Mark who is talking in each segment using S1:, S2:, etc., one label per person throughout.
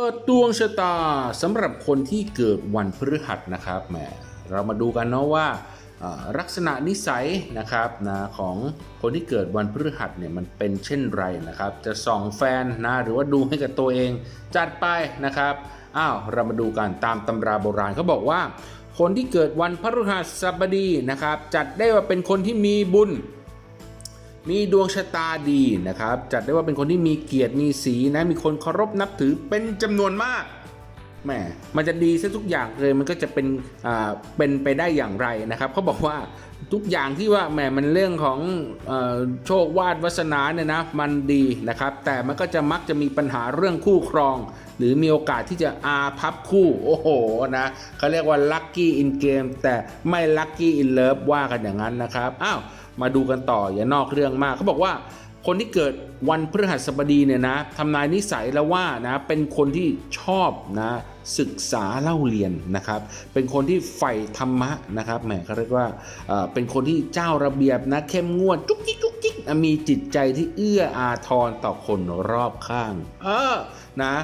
S1: เปิดดวงชะตาสำหรับคนที่เกิดวันพฤหัสนะครับแหมเรามาดูกันเนาะว่าลักษณะนิสัยนะครับนะของคนที่เกิดวันพฤหัสเนี่ยมันเป็นเช่นไรนะครับ จะส่องแฟนนะหรือว่าดูให้กับตัวเอง จัดไปนะครับอ้าวเรามาดูกันตามตำราโบราณเขาบอกว่า คนที่เกิดวันพฤหัสบดีนะครับ จัดได้ว่าเป็นคนที่มีบุญ มีดวงชะตาดีนะครับ จัดได้ว่าเป็นคนที่มีเกียรติมีสีนะ มีคนเคารพนับถือเป็นจำนวนมากแหมมันจะดีซะทุกอย่างเลยมันก็จะเป็นอ่าเป็นไปได้อย่างไรนะครับเขาบอกว่า ทุกอย่างที่ว่าแหมมันเรื่องของอโชควาดวาสนาเนี่ยนะมันดีนะครับ แต่มันก็จะมักจะมีปัญหาเรื่องคู่ครอง หรือมีโอกาสที่จะอาพับคู่โอ้โหนะเขาเรียกว่า lucky in game แต่ไม่ lucky in love ว่ากันอย่างนั้นนะครับอ้าวมาดูกันต่ออย่านอกเรื่องมากเขาบอกว่าคนที่เกิดวันพฤหัสบดีเนี่ยนะทำนายนิสัยแล้วว่านะเป็นคนที่ชอบนะ ศึกษาเล่าเรียนนะครับ เป็นคนที่ใฝ่ธรรมะนะครับแหมเขาเรียกว่าเอ่อเป็นคนที่เจ้าระเบียบนะเข้มงวดจุกจิกจุกจิกนะมีจิตใจที่เอื้ออาทรต่อคนรอบข้าง เออนะ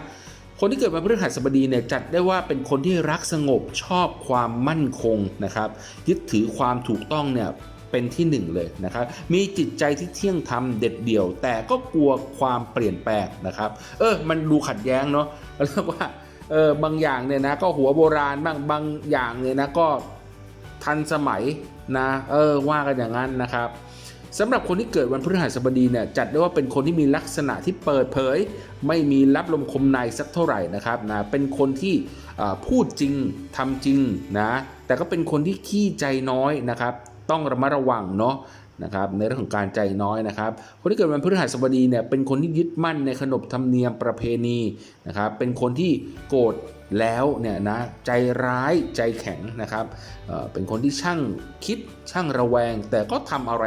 S1: คนที่เกิดวันพฤหัสบดีเนี่ยจัดได้ว่าเป็นคนที่รักสงบชอบความมั่นคงนะครับ ยึดถือความถูกต้องเนี่ยเป็นที่หนึ่งเลยนะครับ มีจิตใจที่เที่ยงธรรมเด็ดเดี่ยว แต่ก็กลัวความเปลี่ยนแปลงนะครับ เออ มันดูขัดแย้งเนาะเรียกว่า เออบางอย่างเนี่ยนะก็หัวโบราณบ้างบางอย่างเนี่ยนะก็ทันสมัยนะเออว่ากันอย่างนั้นนะครับสำหรับคนที่เกิดวันพฤหัสบดีเนี่ยจัดได้ว่าเป็นคนที่มีลักษณะที่เปิดเผย ไม่มีรับลมคมในสักเท่าไหร่นะครับนะเป็นคนที่พูดจริงทำจริงนะแต่ก็เป็นคนที่ขี้ใจน้อยนะครับ ต้องระมัดระวังเนาะ นะครับในเรื่องของการใจน้อยนะครับคนที่เกิดวันพฤหัสบดีเนี่ยเป็นคนที่ยึดมั่นในขนบธรรมเนียมประเพณีนะครับเป็นคนที่โกรธแล้วเนี่ยนะใจร้ายใจแข็งนะครับเป็นคนที่ช่างคิดช่างระแวง แต่ก็ทำอะไร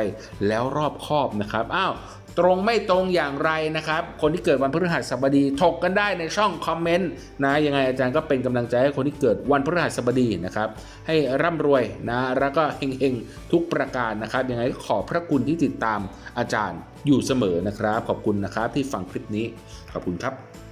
S1: แล้วรอบคอบนะครับอ้าว ตรงไม่ตรงอย่างไรนะครับ คนที่เกิดวันพฤหัสบดีถกกันได้ในช่องคอมเมนต์นะยังไงอาจารย์ก็เป็นกำลังใจให้คนที่เกิดวันพฤหัสบดีนะครับ ให้ร่ำรวยนะแล้วก็เฮงๆทุกประการนะครับ ยังไงขอบพระคุณที่ติดตามอาจารย์อยู่เสมอนะครับ ขอบคุณนะครับที่ฟังคลิปนี้ขอบคุณครับ